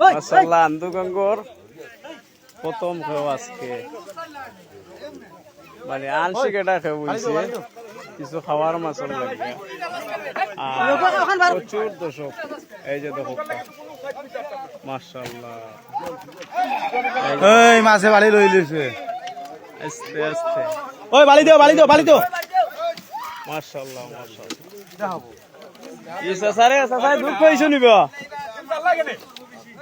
মাশাআল্লাহ আন্দু গঙ্গর প্রথম আজকে। মানে আংশিক এটা খেয়ে বলছে কিছু খাওয়ার মাছর লাগে আর প্রচুর দর্শক। এই যে দেখো মাশাআল্লাহ। এই মাছে বালি লই লইছে। আস্তে আস্তে। ওই বালি দিও বালি দিও বালি দিও। মাশাআল্লাহ মাশাআল্লাহ। ই সাসারে সাসারে দুধ কইছো নিবা?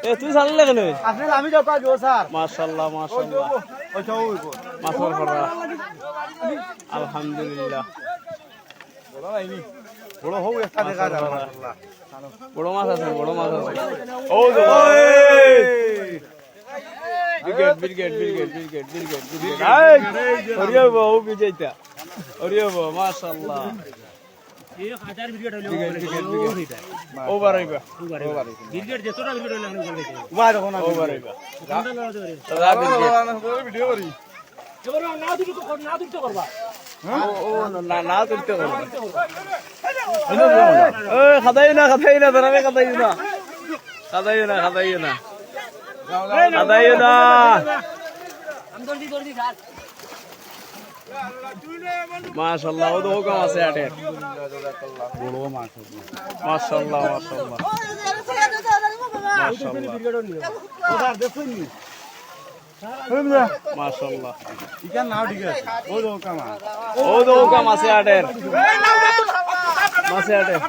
এ তুই জানলে কেন? আসলে আমি যাও পাবো স্যার। মাশাআল্লাহ মাশাআল্লাহ ওই মাছর আলহামদুলিল্লাহ। বড় হোক একটা দেখা যায় মাশাআল্লাহ বড় মাছ আছে বড় মাছ আছে। ও দেখো বিগেট বিগেট বিগেট বিগেট বিগেট বিগেট আই ওরিয়া বাবু বিজয়তা। ওরিয়া বাবু মাশাআল্লাহ খাদাই না খাদাই না ধরাবে খাদাই না খাদাই না খাদাই না খাদাই না মাশাআল্লাহ ও তো আছে আটের বড় মাছ ইকান নাও ঠিক আছে কামা ও আছে আটের আটের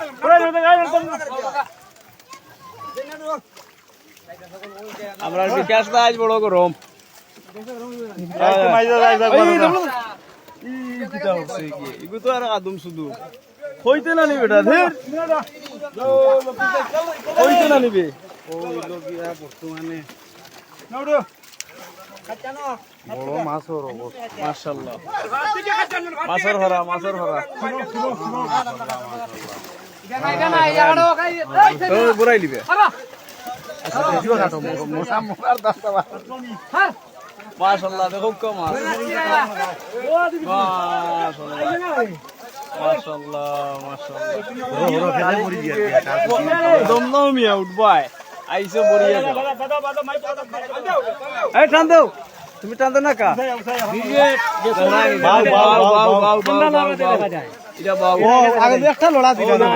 আমরা বিকাশ দা আজ বড় গরম ইগু তো আর আদম শুধু হইতে না নিবে এটা ধের হইতে না নিবে ওই লগিয়া বর্তমানে বড় মাছর মাশাআল্লাহ মাছের ভরা মাছের ও বুড়াই নিবে মশা মরার দাস্তা মাশাআল্লাহ দেখো কম মাশাআল্লাহ মাশাআল্লাহ। মাশাআল্লাহ দম নাও মিয়া উঠবাই আইসো বড়িয়া দাও এই টান দাও। তুমি টান দাও না কা? বাউ বাউ বাউ বাউ বাউ বাউ বাউ এটা বাউ। আগে একটা লড়া দিলা না।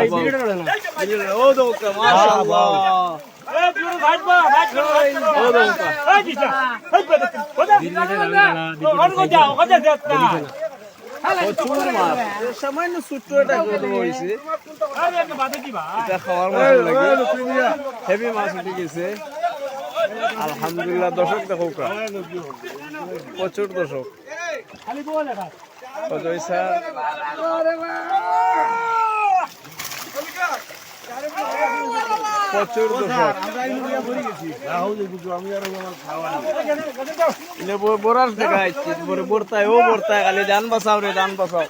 ও দোকা মাশাআল্লাহ ও দোকা প্রচুর মাছ সামান্য ছোট্ট এটা হয়েছে এটা খাওয়ার লাগে হেভি মাছ উঠে গেছে আলহামদুলিল্লাহ দর্শক দেখো। প্রচুর দর্শক পয়সা প্রচুর দেখা ও বড়তায় খালি দান বাঁচাও রে দান বাঁচাও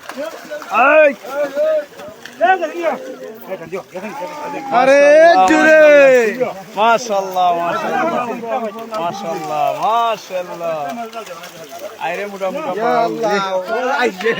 আরে জুরে মাশাআল্লাহ মাশাআল্লাহ মাশাআল্লাহ মাশাআল্লাহ আইরে মোটা মোটা আল্লাহ আইছে।